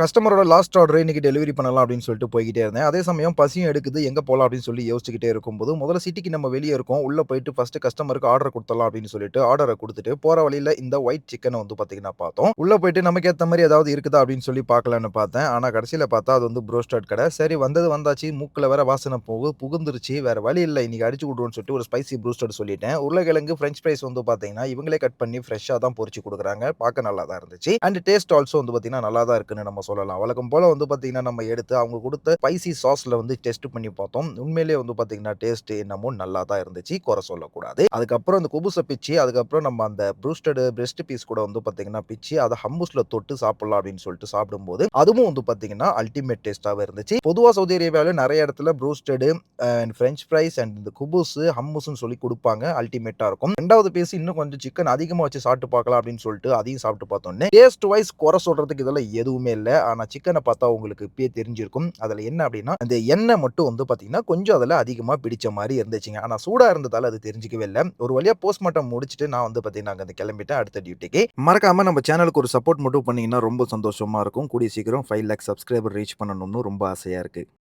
கஸ்டமரோட last order இன்றைக்கி delivery பண்ணலாம் அப்படின்னு சொல்லிட்டு போய்கிட்டே இருந்தேன். அதே சமயம் பசியும் எடுக்குது. எங்கே போகலாம் அப்படின்னு சொல்லி யோசிச்சுக்கிட்டே இருக்கும்போது, முதல்ல சிட்டிக்கு நம்ம வெளியே இருக்கோம். உள்ளே போயிட்டு ஃபஸ்ட்டு கஸ்டமருக்கு ஆர்டர் கொடுத்தலாம் அப்படின்னு சொல்லிட்டு ஆர்டரை கொடுத்துட்டு போகிற வழியில இந்த ஒயிட் சிக்கனை வந்து பார்த்தீங்கன்னா பார்த்தோம். உள்ளே போயிட்டு நமக்கு ஏற்ற மாதிரி ஏதாவது இருக்குதா அப்படின்னு சொல்லி பார்க்கலான்னு பார்த்தேன். ஆனால் கடைசியில் பார்த்தா அது வந்து ப்ரோஸ்டட் கடை. சரி வந்தது வந்தாச்சு. மூக்கில் வேற வாசனை போகு புகுந்துருச்சு. வேற வழி இல்லை இன்றைக்கி அடிச்சு விட்ருவோம்னு சொல்லிட்டு ஒரு ஸ்பைசி ப்ரோஸ்டட் சொல்லிட்டேன். உருளைக்கிழங்கு, ஃப்ரெஞ்ச் ஃப்ரைஸ் வந்து பார்த்தீங்கன்னா, இவங்களே கட் பண்ணி ஃப்ரெஷ்ஷாக தான் பொறிச்சு கொடுக்குறாங்க பார்க்க நல்லா தான் இருந்துச்சு. அண்ட் டேஸ்ட் ஆல்சோ வந்து பார்த்தீங்கன்னா, நல்லா தான் இருக்குன்னு நம்ம சொல்லலாம். வழக்கம் போல் வந்து பார்த்தீங்கன்னா, நம்ம எடுத்து அவங்க கொடுத்த ஸ்பைசி சாஸில் வந்து டெஸ்ட் பண்ணி பார்த்தோம். உண்மையிலேயே வந்து பார்த்தீங்கன்னா, டேஸ்ட் என்னமோ நல்லா தான் இருந்துச்சு. குறை சொல்லக்கூடாது. அதுக்கப்புறம் அந்த குபுஸ பிச்சு, அதுக்கப்புறம் நம்ம அந்த ப்ரூஸ்டடு பிரெஸ்ட் பீஸ் கூட வந்து பார்த்தீங்கன்னா, பிச்சு அதை ஹம்மூஸ்ல தொட்டு சாப்பிடலாம் அப்படின்னு சொல்லிட்டு சாப்பிடும்போது, அதுவும் வந்து பார்த்தீங்கன்னா, அல்டிமேட் டேஸ்ட்டாகவே இருந்துச்சு. பொதுவாக சவுதி அரேபியாவில் நிறைய இடத்துல broasted and French fries and இந்த குபுஸ், ஹம்முஸ்ன்னு சொல்லி கொடுப்பாங்க அல்டிமேட்டாக இருக்கும். ரெண்டாவது பீஸ் இன்னும் கொஞ்சம் சிக்கன் அதிகமாக வச்சு சாப்பிட்டு பார்க்கலாம் அப்படின்னு சொல்லிட்டு அதையும் சாப்பிட்டு பார்த்தோன்னே டேஸ்ட் வைஸ் குறை சொல்கிறதுக்கு இதெல்லாம் எதுவுமே இல்லை ஆனால் சிக்கனை பார்த்தா உங்களுக்கு இப்பயே தெரிஞ்சிருக்கும். அதில் என்ன அப்படின்னா, அந்த எண்ணெய் மட்டும் வந்து பார்த்தீங்கன்னா, கொஞ்சம் அதில் அதிகமாக பிடிச்ச மாதிரி இருந்துச்சுங்க. ஆனால் சூடாக இருந்ததால் அது தெரிஞ்சிக்கவே இல்லை ஒரு வழியாக போஸ்ட்மார்ட்டம் முடிச்சுட்டு நான் வந்து பார்த்தீங்கன்னா, அங்கே கிளம்பிட்டேன் அடுத்த டியூட்டிக்கு. மறக்காமல் நம்ம சேனலுக்கு ஒரு சப்போர்ட் மட்டும் பண்ணீங்கன்னா ரொம்ப சந்தோஷமாக இருக்கும். கூடிய சீக்கிரம் ஃபைவ் லேக் சப்ஸ்கிரைபர் ரீச் பண்ணணும்னு ரொம்ப ஆசையாக இருக்குது